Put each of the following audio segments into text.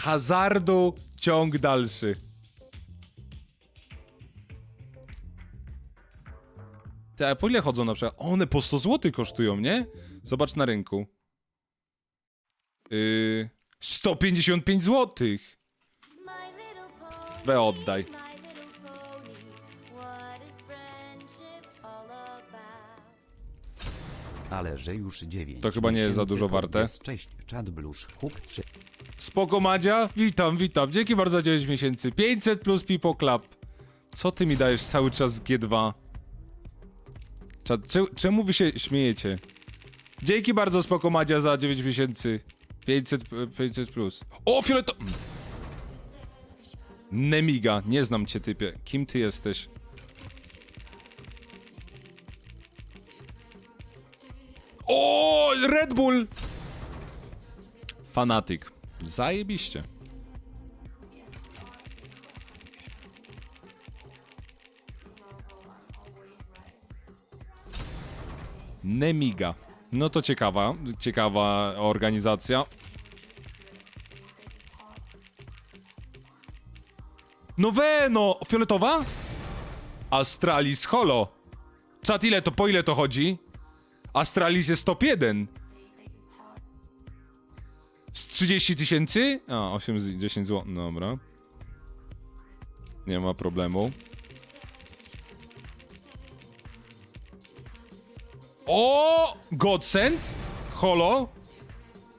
hazardu ciąg dalszy. Te, a po ile chodzą na przykład? One po 100 zł kosztują, nie? Zobacz na rynku. Yy, 155 zł. We oddaj. Ale że już 9. To chyba nie jest za dużo warte. Cześć, Chad Blusz, Huk 3. Spoko Madzia, witam, witam. Dzięki bardzo za 9 miesięcy. 500 plus People Club. Co ty mi dajesz cały czas z G2? Czad, cze, czemu wy się śmiejecie? Dzięki bardzo Spoko Madzia za 9 miesięcy. 500, p- 500 plus. O, fioleto... Nemiga, nie znam cię typie. Kim ty jesteś? O, Red Bull! Fanatyk. Zajebiście. Nemiga. No to ciekawa, ciekawa organizacja. No we, no, fioletowa? Astralis Holo. Czat, ile to, po ile to chodzi? Astralis jest top 1. Z 30 tysięcy? A, 8 z 10 zł. Dobra. Nie ma problemu. O! Godsend? Holo?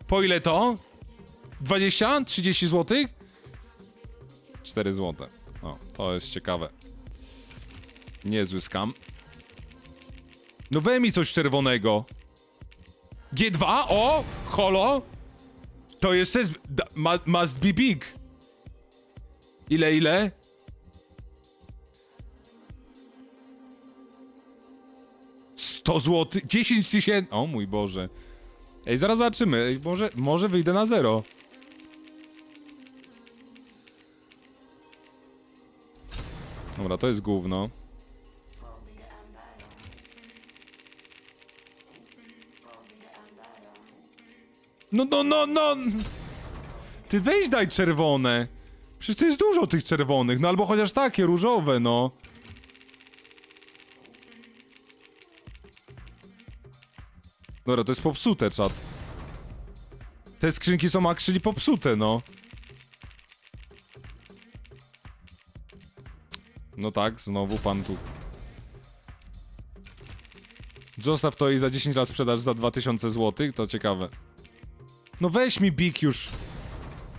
Po ile to? 20? 30 zł? 4 zł. O, to jest ciekawe. Niezły skam. No we mi coś czerwonego. G2? O! Holo? To jest Must be big. Ile, ile? Sto zł? 10 tysięcy? O mój Boże. Ej, zaraz zobaczymy. Ej, może, może wyjdę na zero. Dobra, to jest gówno. No, no, no, no! Ty weź daj czerwone. Przecież to jest dużo tych czerwonych, no albo chociaż takie różowe, no. Dobra, to jest popsute, czat. Te skrzynki są actually popsute, no. No tak, znowu pan tu. Zostaw to i za 10 lat sprzedaż za 2000 zł, to ciekawe. No weź mi Big już.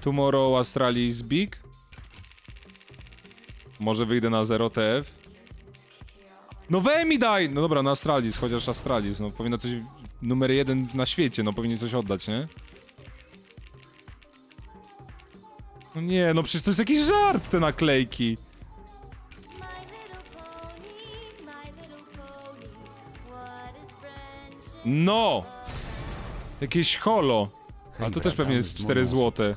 Tomorrow Australia is Big. Może wyjdę na 0 TF. No we mi daj! No dobra, na Astralis, chociaż Astralis, no powinno coś... Numer jeden na świecie, no powinien coś oddać, nie? No nie, no przecież to jest jakiś żart, te naklejki. No! Jakieś holo. Ale to też pewnie jest 4 złote.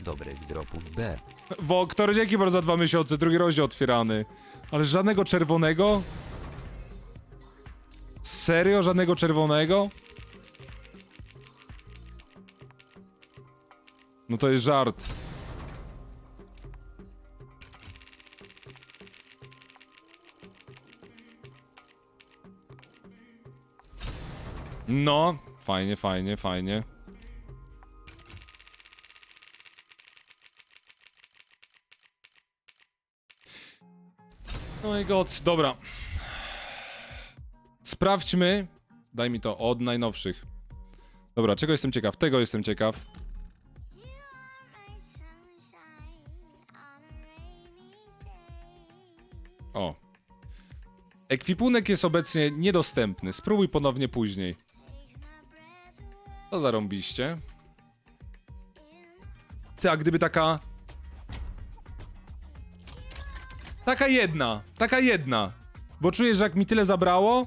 Dobrych dropów B. Woktor, dzięki bardzo za dwa miesiące, drugi rozdział otwierany. Ale żadnego czerwonego? Serio? Żadnego czerwonego? No to jest żart. No, fajnie, fajnie, fajnie. No i god, dobra. Sprawdźmy. Daj mi to od najnowszych. Dobra, czego jestem ciekaw? Tego jestem ciekaw. O. Ekwipunek jest obecnie niedostępny. Spróbuj ponownie później. To zarąbiście. Ty, a gdyby taka... Taka jedna, taka jedna. Bo czuję, że jak mi tyle zabrało,